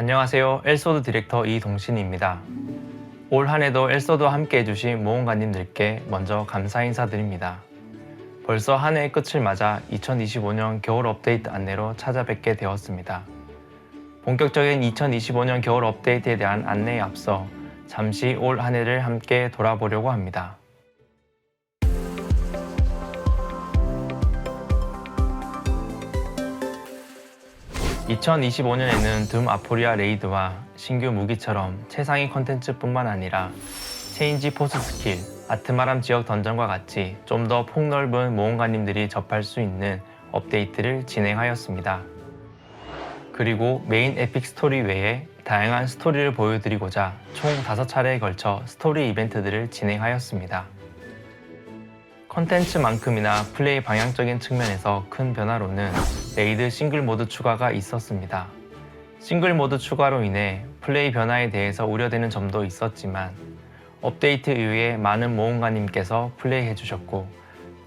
안녕하세요. 엘소드 디렉터 이동신입니다. 올 한 해도 엘소드와 함께 해주신 모험가님들께 먼저 감사 인사드립니다. 벌써 한 해의 끝을 맞아 2025년 겨울 업데이트 안내로 찾아뵙게 되었습니다. 본격적인 2025년 겨울 업데이트에 대한 안내에 앞서 잠시 올 한 해를 함께 돌아보려고 합니다. 2025년에는 둠 아포리아 레이드와 신규 무기처럼 최상위 컨텐츠뿐만 아니라 체인지 포스 스킬, 아트마람 지역 던전과 같이 좀 더 폭넓은 모험가님들이 접할 수 있는 업데이트를 진행하였습니다. 그리고 메인 에픽 스토리 외에 다양한 스토리를 보여드리고자 총 5차례에 걸쳐 스토리 이벤트들을 진행하였습니다. 컨텐츠만큼이나 플레이 방향적인 측면에서 큰 변화로는 레이드 싱글 모드 추가가 있었습니다. 싱글 모드 추가로 인해 플레이 변화에 대해서 우려되는 점도 있었지만 업데이트 이후에 많은 모험가님께서 플레이해 주셨고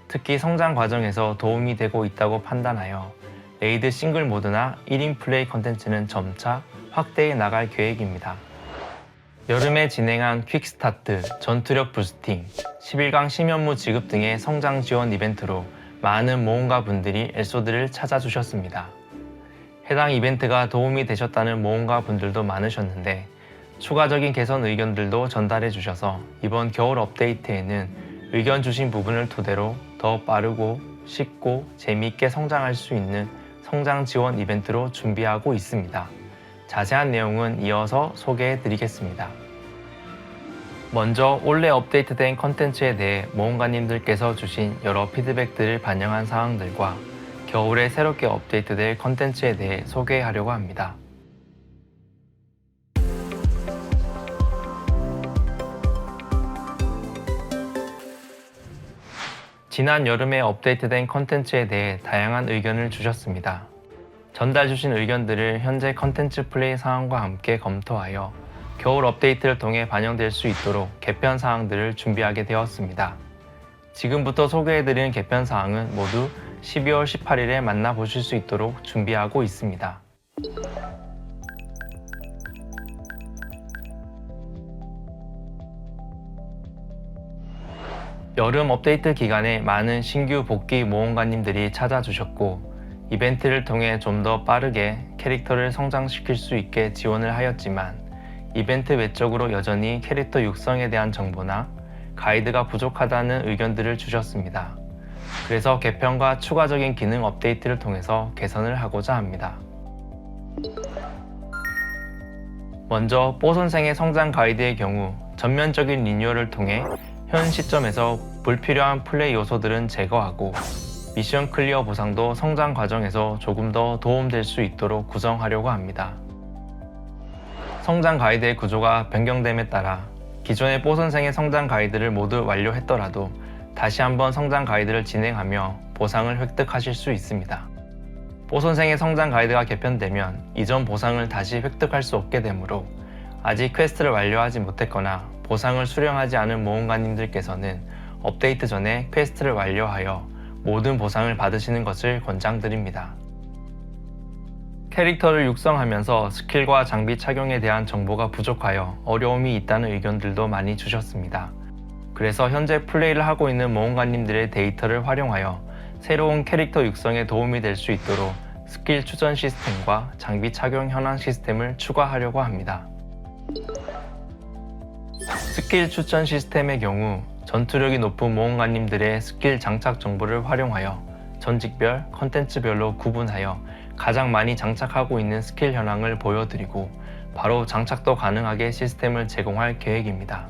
특히 성장 과정에서 도움이 되고 있다고 판단하여 레이드 싱글 모드나 1인 플레이 컨텐츠는 점차 확대해 나갈 계획입니다. 여름에 진행한 퀵스타트, 전투력 부스팅, 11강 심연무 지급 등의 성장 지원 이벤트로 많은 모험가 분들이 엘소드를 찾아주셨습니다. 해당 이벤트가 도움이 되셨다는 모험가 분들도 많으셨는데 추가적인 개선 의견들도 전달해 주셔서 이번 겨울 업데이트에는 의견 주신 부분을 토대로 더 빠르고 쉽고 재미있게 성장할 수 있는 성장 지원 이벤트로 준비하고 있습니다. 자세한 내용은 이어서 소개해 드리겠습니다. 먼저 올해 업데이트된 컨텐츠에 대해 모험가님들께서 주신 여러 피드백들을 반영한 사항들과 겨울에 새롭게 업데이트될 컨텐츠에 대해 소개하려고 합니다. 지난 여름에 업데이트된 컨텐츠에 대해 다양한 의견을 주셨습니다. 전달 주신 의견들을 현재 컨텐츠 플레이 상황과 함께 검토하여 겨울 업데이트를 통해 반영될 수 있도록 개편 사항들을 준비하게 되었습니다. 지금부터 소개해드리는 개편 사항은 모두 12월 18일에 만나보실 수 있도록 준비하고 있습니다. 여름 업데이트 기간에 많은 신규 복귀 모험가님들이 찾아주셨고 이벤트를 통해 좀 더 빠르게 캐릭터를 성장시킬 수 있게 지원을 하였지만 이벤트 외적으로 여전히 캐릭터 육성에 대한 정보나 가이드가 부족하다는 의견들을 주셨습니다. 그래서 개편과 추가적인 기능 업데이트를 통해서 개선을 하고자 합니다. 먼저 뽀 선생의 성장 가이드의 경우 전면적인 리뉴얼을 통해 현 시점에서 불필요한 플레이 요소들은 제거하고 미션 클리어 보상도 성장 과정에서 조금 더 도움될 수 있도록 구성하려고 합니다. 성장 가이드의 구조가 변경됨에 따라 기존의 뽀 선생의 성장 가이드를 모두 완료했더라도 다시 한번 성장 가이드를 진행하며 보상을 획득하실 수 있습니다. 뽀 선생의 성장 가이드가 개편되면 이전 보상을 다시 획득할 수 없게 되므로 아직 퀘스트를 완료하지 못했거나 보상을 수령하지 않은 모험가님들께서는 업데이트 전에 퀘스트를 완료하여 모든 보상을 받으시는 것을 권장드립니다. 캐릭터를 육성하면서 스킬과 장비 착용에 대한 정보가 부족하여 어려움이 있다는 의견들도 많이 주셨습니다. 그래서 현재 플레이를 하고 있는 모험가님들의 데이터를 활용하여 새로운 캐릭터 육성에 도움이 될 수 있도록 스킬 추전 시스템과 장비 착용 현황 시스템을 추가하려고 합니다. 스킬 추천 시스템의 경우 전투력이 높은 모험가님들의 스킬 장착 정보를 활용하여 전직별, 컨텐츠별로 구분하여 가장 많이 장착하고 있는 스킬 현황을 보여드리고 바로 장착도 가능하게 시스템을 제공할 계획입니다.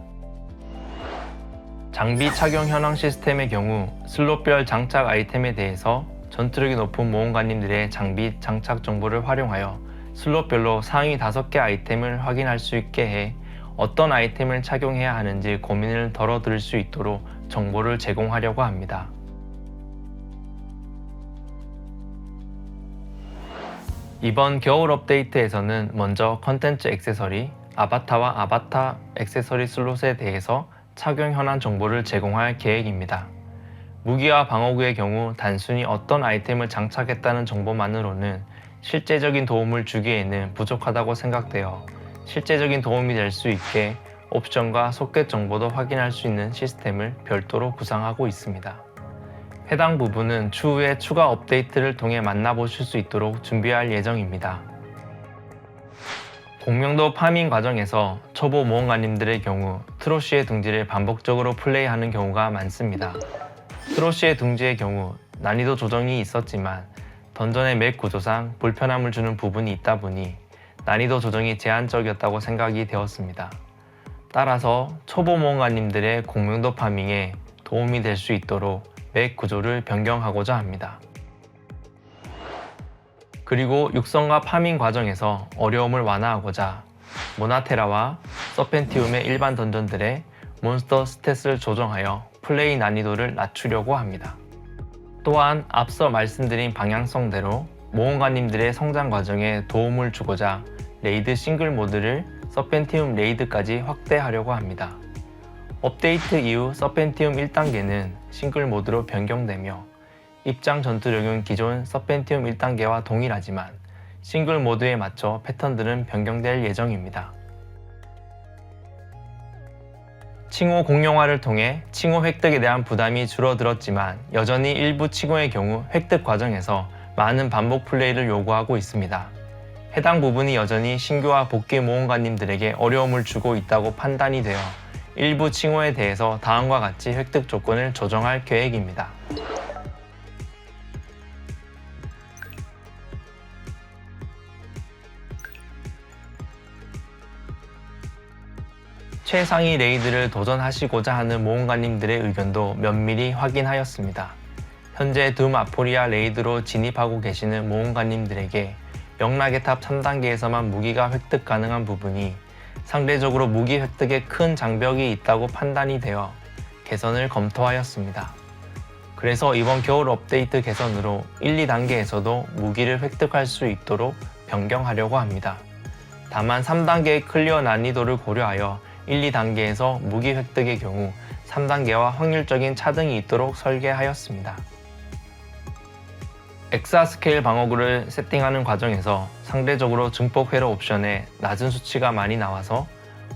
장비 착용 현황 시스템의 경우 슬롯별 장착 아이템에 대해서 전투력이 높은 모험가님들의 장비 장착 정보를 활용하여 슬롯별로 상위 5개 아이템을 확인할 수 있게 해 어떤 아이템을 착용해야 하는지 고민을 덜어드릴 수 있도록 정보를 제공하려고 합니다. 이번 겨울 업데이트에서는 먼저 컨텐츠 액세서리, 아바타와 아바타 액세서리 슬롯에 대해서 착용 현황 정보를 제공할 계획입니다. 무기와 방어구의 경우 단순히 어떤 아이템을 장착했다는 정보만으로는 실제적인 도움을 주기에는 부족하다고 생각되어 실제적인 도움이 될 수 있게 옵션과 소켓 정보도 확인할 수 있는 시스템을 별도로 구상하고 있습니다. 해당 부분은 추후에 추가 업데이트를 통해 만나보실 수 있도록 준비할 예정입니다. 공명도 파밍 과정에서 초보 모험가님들의 경우 트로시의 둥지를 반복적으로 플레이하는 경우가 많습니다. 트로시의 둥지의 경우 난이도 조정이 있었지만 던전의 맵 구조상 불편함을 주는 부분이 있다 보니 난이도 조정이 제한적이었다고 생각이 되었습니다. 따라서 초보 모험가님들의 공명도 파밍에 도움이 될 수 있도록 맵 구조를 변경하고자 합니다. 그리고 육성과 파밍 과정에서 어려움을 완화하고자 모나테라와 서펜티움의 일반 던전들의 몬스터 스탯을 조정하여 플레이 난이도를 낮추려고 합니다. 또한 앞서 말씀드린 방향성대로 모험가님들의 성장 과정에 도움을 주고자 레이드 싱글 모드를 서펜티움 레이드까지 확대하려고 합니다. 업데이트 이후 서펜티움 1단계는 싱글 모드로 변경되며 입장 전투력은 기존 서펜티움 1단계와 동일하지만 싱글 모드에 맞춰 패턴들은 변경될 예정입니다. 칭호 공룡화를 통해 칭호 획득에 대한 부담이 줄어들었지만 여전히 일부 칭호의 경우 획득 과정에서 많은 반복 플레이를 요구하고 있습니다. 해당 부분이 여전히 신규와 복귀 모험가님들에게 어려움을 주고 있다고 판단이 되어 일부 칭호에 대해서 다음과 같이 획득 조건을 조정할 계획입니다. 최상위 레이드를 도전하시고자 하는 모험가님들의 의견도 면밀히 확인하였습니다. 현재 둠 아포리아 레이드로 진입하고 계시는 모험가님들에게 영락의 탑 3단계에서만 무기가 획득 가능한 부분이 상대적으로 무기 획득에 큰 장벽이 있다고 판단이 되어 개선을 검토하였습니다. 그래서 이번 겨울 업데이트 개선으로 1, 2단계에서도 무기를 획득할 수 있도록 변경하려고 합니다. 다만 3단계의 클리어 난이도를 고려하여 1, 2단계에서 무기 획득의 경우 3단계와 확률적인 차등이 있도록 설계하였습니다. 엑사 스케일 방어구를 세팅하는 과정에서 상대적으로 증폭 회로 옵션에 낮은 수치가 많이 나와서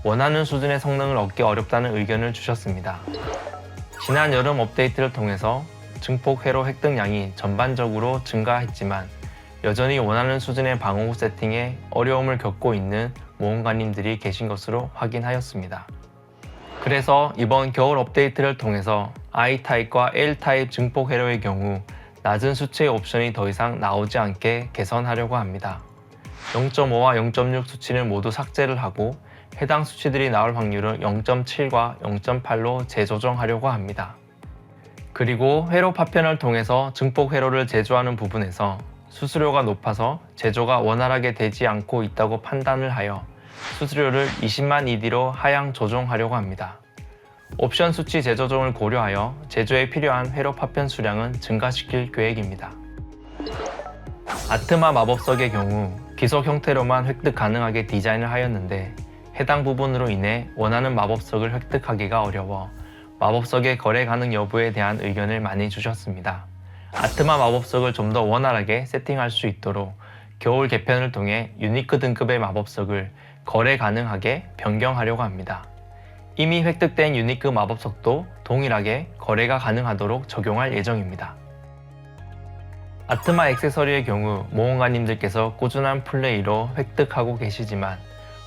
원하는 수준의 성능을 얻기 어렵다는 의견을 주셨습니다. 지난 여름 업데이트를 통해서 증폭 회로 획득량이 전반적으로 증가했지만 여전히 원하는 수준의 방어구 세팅에 어려움을 겪고 있는 모험가님들이 계신 것으로 확인하였습니다. 그래서 이번 겨울 업데이트를 통해서 I타입과 L타입 증폭 회로의 경우 낮은 수치의 옵션이 더 이상 나오지 않게 개선하려고 합니다. 0.5와 0.6 수치는 모두 삭제를 하고 해당 수치들이 나올 확률은 0.7과 0.8로 재조정하려고 합니다. 그리고 회로 파편을 통해서 증폭 회로를 제조하는 부분에서 수수료가 높아서 제조가 원활하게 되지 않고 있다고 판단을 하여 수수료를 20만 ED로 하향 조정하려고 합니다. 옵션 수치 재조정을 고려하여 제조에 필요한 회로 파편 수량은 증가시킬 계획입니다. 아트마 마법석의 경우 기속 형태로만 획득 가능하게 디자인을 하였는데 해당 부분으로 인해 원하는 마법석을 획득하기가 어려워 마법석의 거래 가능 여부에 대한 의견을 많이 주셨습니다. 아트마 마법석을 좀 더 원활하게 세팅할 수 있도록 겨울 개편을 통해 유니크 등급의 마법석을 거래 가능하게 변경하려고 합니다. 이미 획득된 유니크 마법석도 동일하게 거래가 가능하도록 적용할 예정입니다. 아트마 액세서리의 경우 모험가님들께서 꾸준한 플레이로 획득하고 계시지만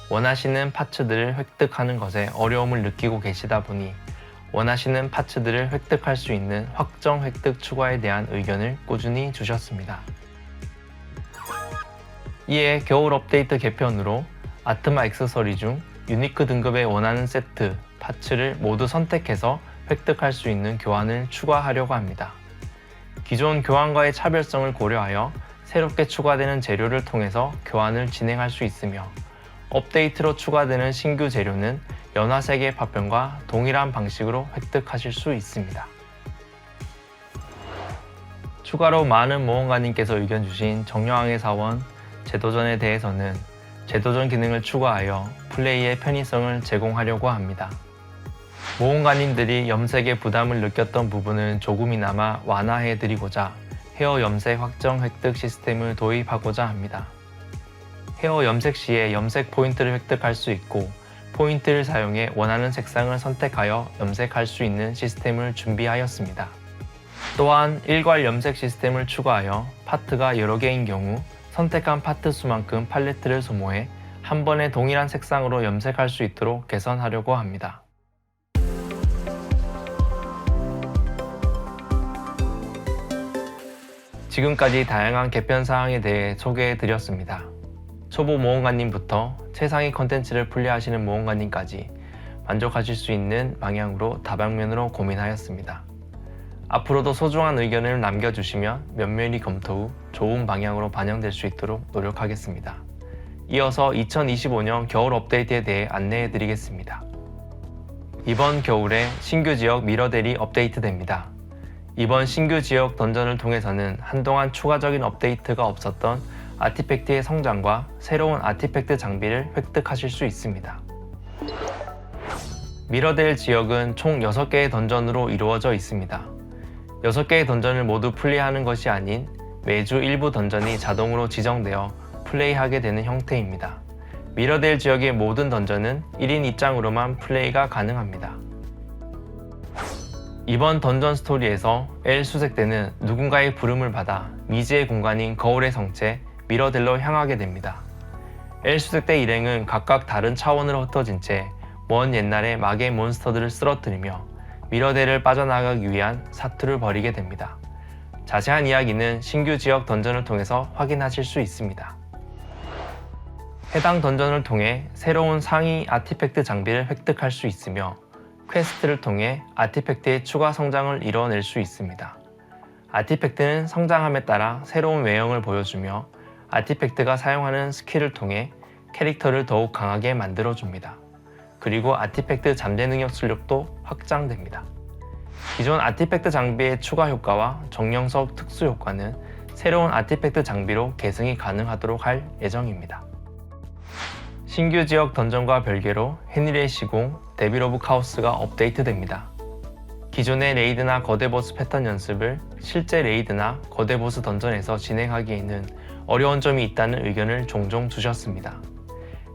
원하시는 파츠들을 획득하는 것에 어려움을 느끼고 계시다 보니 원하시는 파츠들을 획득할 수 있는 확정 획득 추가에 대한 의견을 꾸준히 주셨습니다. 이에 겨울 업데이트 개편으로 아트마 액세서리 중 유니크 등급의 원하는 세트, 파츠를 모두 선택해서 획득할 수 있는 교환을 추가하려고 합니다. 기존 교환과의 차별성을 고려하여 새롭게 추가되는 재료를 통해서 교환을 진행할 수 있으며 업데이트로 추가되는 신규 재료는 연화세계 파편과 동일한 방식으로 획득하실 수 있습니다. 추가로 많은 모험가님께서 의견 주신 정령왕의 사원 제도전에 대해서는 제도전 기능을 추가하여 플레이의 편의성을 제공하려고 합니다. 모험가님들이 염색에 부담을 느꼈던 부분을 조금이나마 완화해 드리고자 헤어 염색 확정 획득 시스템을 도입하고자 합니다. 헤어 염색 시에 염색 포인트를 획득할 수 있고 포인트를 사용해 원하는 색상을 선택하여 염색할 수 있는 시스템을 준비하였습니다. 또한 일괄 염색 시스템을 추가하여 파트가 여러 개인 경우 선택한 파트 수만큼 팔레트를 소모해 한 번에 동일한 색상으로 염색할 수 있도록 개선하려고 합니다. 지금까지 다양한 개편 사항에 대해 소개해 드렸습니다. 초보 모험가님부터 최상위 컨텐츠를 플레이하시는 모험가님까지 만족하실 수 있는 방향으로 다방면으로 고민하였습니다. 앞으로도 소중한 의견을 남겨주시면 면밀히 검토 후 좋은 방향으로 반영될 수 있도록 노력하겠습니다. 이어서 2025년 겨울 업데이트에 대해 안내해 드리겠습니다. 이번 겨울에 신규 지역 미러델이 업데이트됩니다. 이번 신규 지역 던전을 통해서는 한동안 추가적인 업데이트가 없었던 아티팩트의 성장과 새로운 아티팩트 장비를 획득하실 수 있습니다. 미러델 지역은 총 6개의 던전으로 이루어져 있습니다. 6개의 던전을 모두 플레이하는 것이 아닌 매주 일부 던전이 자동으로 지정되어 플레이하게 되는 형태입니다. 미러델 지역의 모든 던전은 1인 입장으로만 플레이가 가능합니다. 이번 던전 스토리에서 엘 수색대는 누군가의 부름을 받아 미지의 공간인 거울의 성체 미러델로 향하게 됩니다. 엘 수색대 일행은 각각 다른 차원으로 흩어진 채 먼 옛날의 마계 몬스터들을 쓰러뜨리며 미러델을 빠져나가기 위한 사투를 벌이게 됩니다. 자세한 이야기는 신규 지역 던전을 통해서 확인하실 수 있습니다. 해당 던전을 통해 새로운 상위 아티팩트 장비를 획득할 수 있으며 퀘스트를 통해 아티팩트의 추가 성장을 이뤄낼 수 있습니다. 아티팩트는 성장함에 따라 새로운 외형을 보여주며 아티팩트가 사용하는 스킬을 통해 캐릭터를 더욱 강하게 만들어줍니다. 그리고 아티팩트 잠재 능력 출력도 확장됩니다. 기존 아티팩트 장비의 추가 효과와 정령석 특수 효과는 새로운 아티팩트 장비로 계승이 가능하도록 할 예정입니다. 신규 지역 던전과 별개로 헤니레이 시공 데빌 오브 카오스가 업데이트됩니다. 기존의 레이드나 거대 보스 패턴 연습을 실제 레이드나 거대 보스 던전에서 진행하기에는 어려운 점이 있다는 의견을 종종 주셨습니다.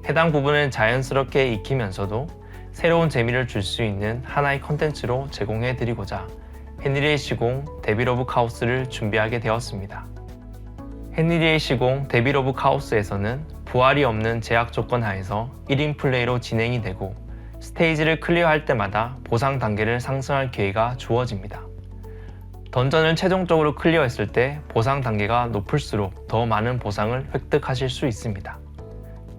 해당 부분은 자연스럽게 익히면서도 새로운 재미를 줄 수 있는 하나의 컨텐츠로 제공해 드리고자 헤니리의 시공 데빌 오브 카오스를 준비하게 되었습니다. 헤니리의 시공 데빌 오브 카오스에서는 부활이 없는 제약 조건 하에서 1인 플레이로 진행이 되고 스테이지를 클리어할 때마다 보상 단계를 상승할 기회가 주어집니다. 던전을 최종적으로 클리어했을 때 보상 단계가 높을수록 더 많은 보상을 획득하실 수 있습니다.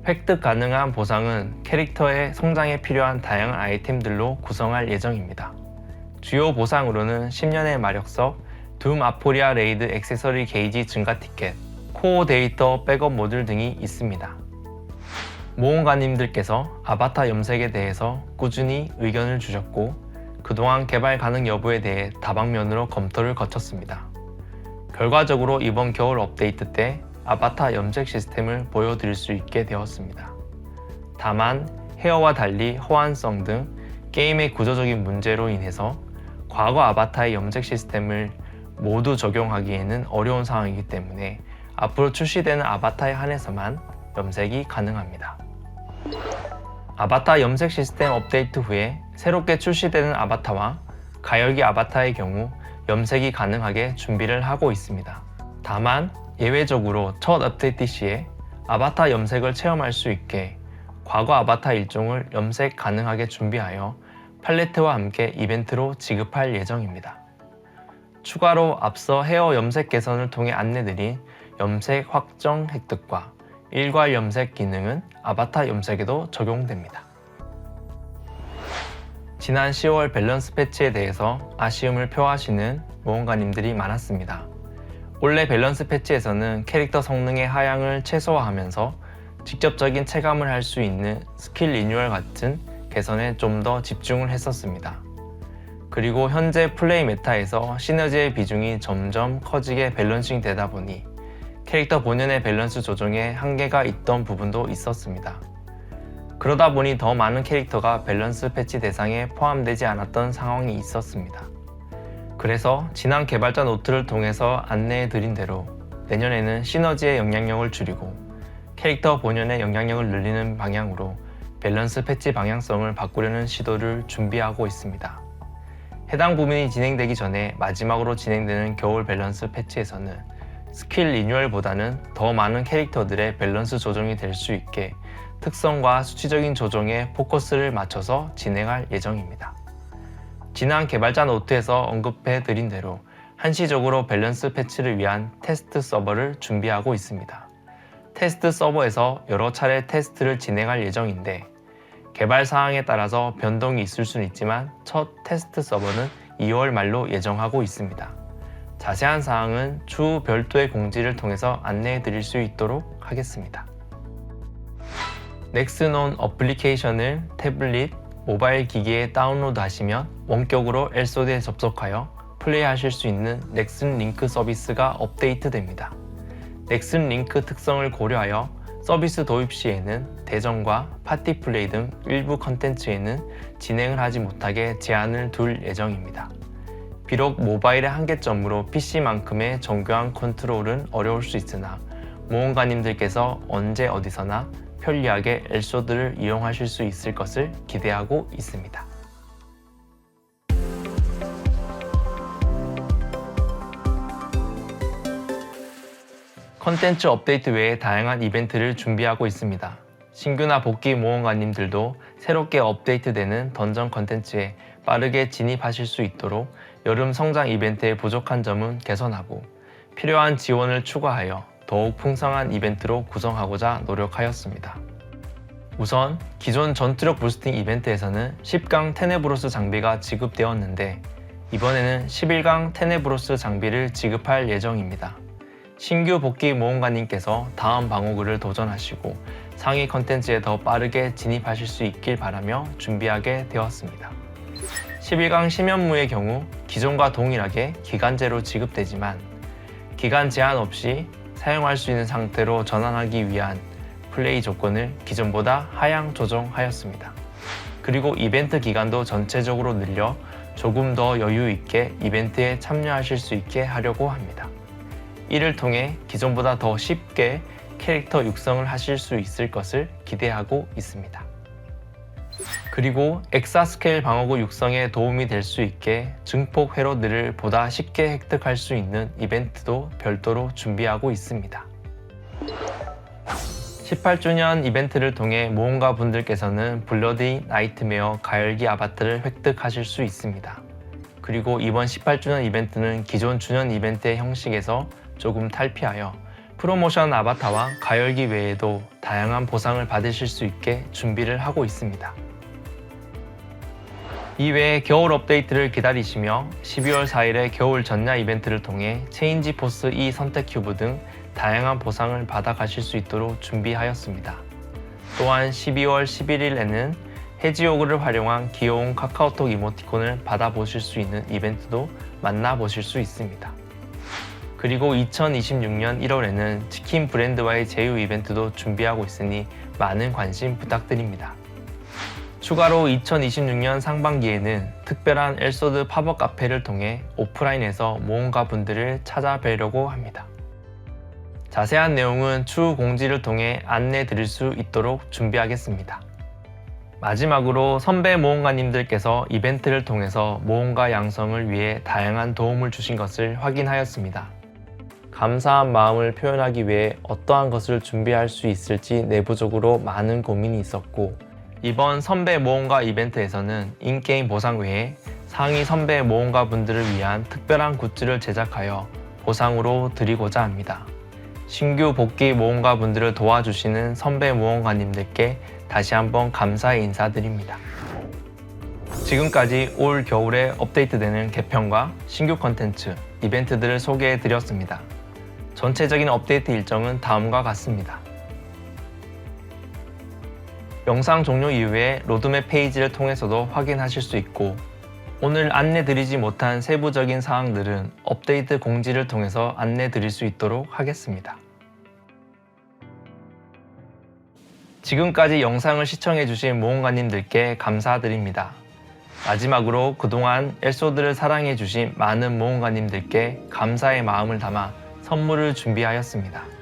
획득 가능한 보상은 캐릭터의 성장에 필요한 다양한 아이템들로 구성할 예정입니다. 주요 보상으로는 10년의 마력석, 둠 아포리아 레이드 액세서리 게이지 증가 티켓, 코어 데이터 백업 모듈 등이 있습니다. 모험가님들께서 아바타 염색에 대해서 꾸준히 의견을 주셨고 그동안 개발 가능 여부에 대해 다방면으로 검토를 거쳤습니다. 결과적으로 이번 겨울 업데이트 때 아바타 염색 시스템을 보여드릴 수 있게 되었습니다. 다만 헤어와 달리 호환성 등 게임의 구조적인 문제로 인해서 과거 아바타의 염색 시스템을 모두 적용하기에는 어려운 상황이기 때문에 앞으로 출시되는 아바타에 한해서만 염색이 가능합니다. 아바타 염색 시스템 업데이트 후에 새롭게 출시되는 아바타와 가열기 아바타의 경우 염색이 가능하게 준비를 하고 있습니다. 다만 예외적으로 첫 업데이트 시에 아바타 염색을 체험할 수 있게 과거 아바타 일종을 염색 가능하게 준비하여 팔레트와 함께 이벤트로 지급할 예정입니다. 추가로 앞서 헤어 염색 개선을 통해 안내드린 염색 확정 획득과 일괄 염색 기능은 아바타 염색에도 적용됩니다. 지난 10월 밸런스 패치에 대해서 아쉬움을 표하시는 모험가님들이 많았습니다. 올해 밸런스 패치에서는 캐릭터 성능의 하향을 최소화하면서 직접적인 체감을 할 수 있는 스킬 리뉴얼 같은 개선에 좀 더 집중을 했었습니다. 그리고 현재 플레이 메타에서 시너지의 비중이 점점 커지게 밸런싱 되다 보니 캐릭터 본연의 밸런스 조정에 한계가 있던 부분도 있었습니다. 그러다 보니 더 많은 캐릭터가 밸런스 패치 대상에 포함되지 않았던 상황이 있었습니다. 그래서 지난 개발자 노트를 통해서 안내해 드린 대로 내년에는 시너지의 영향력을 줄이고 캐릭터 본연의 영향력을 늘리는 방향으로 밸런스 패치 방향성을 바꾸려는 시도를 준비하고 있습니다. 해당 부분이 진행되기 전에 마지막으로 진행되는 겨울 밸런스 패치에서는 스킬 리뉴얼보다는 더 많은 캐릭터들의 밸런스 조정이 될 수 있게 특성과 수치적인 조정에 포커스를 맞춰서 진행할 예정입니다. 지난 개발자 노트에서 언급해 드린 대로 한시적으로 밸런스 패치를 위한 테스트 서버를 준비하고 있습니다. 테스트 서버에서 여러 차례 테스트를 진행할 예정인데 개발 사항에 따라서 변동이 있을 수는 있지만 첫 테스트 서버는 2월 말로 예정하고 있습니다. 자세한 사항은 추후 별도의 공지를 통해서 안내해 드릴 수 있도록 하겠습니다. 넥스논 어플리케이션을 태블릿, 모바일 기기에 다운로드 하시면 원격으로 엘소드에 접속하여 플레이하실 수 있는 넥슨 링크 서비스가 업데이트됩니다. 넥슨 링크 특성을 고려하여 서비스 도입 시에는 대전과 파티 플레이 등 일부 컨텐츠에는 진행을 하지 못하게 제한을 둘 예정입니다. 비록 모바일의 한계점으로 PC만큼의 정교한 컨트롤은 어려울 수 있으나 모험가님들께서 언제 어디서나 편리하게 엘소드를 이용하실 수 있을 것을 기대하고 있습니다. 컨텐츠 업데이트 외에 다양한 이벤트를 준비하고 있습니다. 신규나 복귀 모험가님들도 새롭게 업데이트되는 던전 컨텐츠에 빠르게 진입하실 수 있도록 여름 성장 이벤트의 부족한 점은 개선하고 필요한 지원을 추가하여 더욱 풍성한 이벤트로 구성하고자 노력하였습니다. 우선 기존 전투력 부스팅 이벤트에서는 10강 테네브로스 장비가 지급되었는데 이번에는 11강 테네브로스 장비를 지급할 예정입니다. 신규 복귀 모험가님께서 다음 방어구를 도전하시고 상위 컨텐츠에 더 빠르게 진입하실 수 있길 바라며 준비하게 되었습니다. 11강 심연무의 경우 기존과 동일하게 기간제로 지급되지만 기간 제한 없이 사용할 수 있는 상태로 전환하기 위한 플레이 조건을 기존보다 하향 조정하였습니다. 그리고 이벤트 기간도 전체적으로 늘려 조금 더 여유 있게 이벤트에 참여하실 수 있게 하려고 합니다. 이를 통해 기존보다 더 쉽게 캐릭터 육성을 하실 수 있을 것을 기대하고 있습니다. 그리고 엑사 스케일 방어구 육성에 도움이 될 수 있게 증폭 회로들을 보다 쉽게 획득할 수 있는 이벤트도 별도로 준비하고 있습니다. 18주년 이벤트를 통해 모험가 분들께서는 블러디 나이트메어 가열기 아바타를 획득하실 수 있습니다. 그리고 이번 18주년 이벤트는 기존 주년 이벤트의 형식에서 조금 탈피하여 프로모션 아바타와 가열기 외에도 다양한 보상을 받으실 수 있게 준비를 하고 있습니다. 이외에 겨울 업데이트를 기다리시며 12월 4일에 겨울 전야 이벤트를 통해 체인지 포스 E 선택 큐브 등 다양한 보상을 받아 가실 수 있도록 준비하였습니다. 또한 12월 11일에는 해지오그를 활용한 귀여운 카카오톡 이모티콘을 받아보실 수 있는 이벤트도 만나보실 수 있습니다. 그리고 2026년 1월에는 치킨 브랜드와의 제휴 이벤트도 준비하고 있으니 많은 관심 부탁드립니다. 추가로 2026년 상반기에는 특별한 엘소드 팝업 카페를 통해 오프라인에서 모험가 분들을 찾아뵈려고 합니다. 자세한 내용은 추후 공지를 통해 안내 드릴 수 있도록 준비하겠습니다. 마지막으로 선배 모험가님들께서 이벤트를 통해서 모험가 양성을 위해 다양한 도움을 주신 것을 확인하였습니다. 감사한 마음을 표현하기 위해 어떠한 것을 준비할 수 있을지 내부적으로 많은 고민이 있었고 이번 선배 모험가 이벤트에서는 인게임 보상 외에 상위 선배 모험가 분들을 위한 특별한 굿즈를 제작하여 보상으로 드리고자 합니다. 신규 복귀 모험가 분들을 도와주시는 선배 모험가님들께 다시 한번 감사의 인사드립니다. 지금까지 올 겨울에 업데이트되는 개편과 신규 컨텐츠, 이벤트들을 소개해 드렸습니다. 전체적인 업데이트 일정은 다음과 같습니다. 영상 종료 이후에 로드맵 페이지를 통해서도 확인하실 수 있고 오늘 안내 드리지 못한 세부적인 사항들은 업데이트 공지를 통해서 안내 드릴 수 있도록 하겠습니다. 지금까지 영상을 시청해주신 모험가님들께 감사드립니다. 마지막으로 그동안 엘소드를 사랑해주신 많은 모험가님들께 감사의 마음을 담아 선물을 준비하였습니다.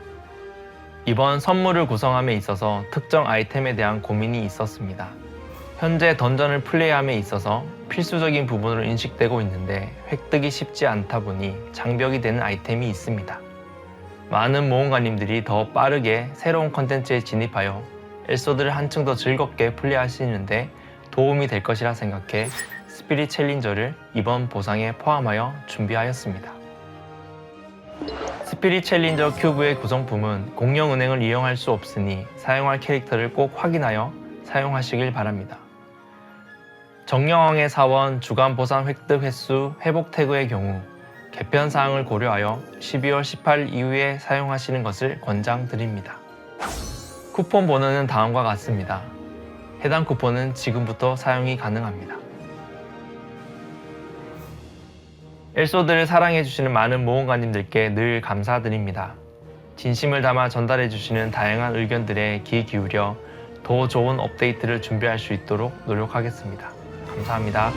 이번 선물을 구성함에 있어서 특정 아이템에 대한 고민이 있었습니다. 현재 던전을 플레이함에 있어서 필수적인 부분으로 인식되고 있는데 획득이 쉽지 않다 보니 장벽이 되는 아이템이 있습니다. 많은 모험가님들이 더 빠르게 새로운 컨텐츠에 진입하여 엘소드를 한층 더 즐겁게 플레이하시는데 도움이 될 것이라 생각해 스피릿 챌린저를 이번 보상에 포함하여 준비하였습니다. 스피릿 챌린저 큐브의 구성품은 공룡은행을 이용할 수 없으니 사용할 캐릭터를 꼭 확인하여 사용하시길 바랍니다. 정령왕의 사원 주간 보상 획득 횟수 회복 태그의 경우 개편 사항을 고려하여 12월 18일 이후에 사용하시는 것을 권장드립니다. 쿠폰 번호는 다음과 같습니다. 해당 쿠폰은 지금부터 사용이 가능합니다. 엘소드를 사랑해 주시는 많은 모험가님들께 늘 감사드립니다. 진심을 담아 전달해 주시는 다양한 의견들에 귀 기울여 더 좋은 업데이트를 준비할 수 있도록 노력하겠습니다. 감사합니다.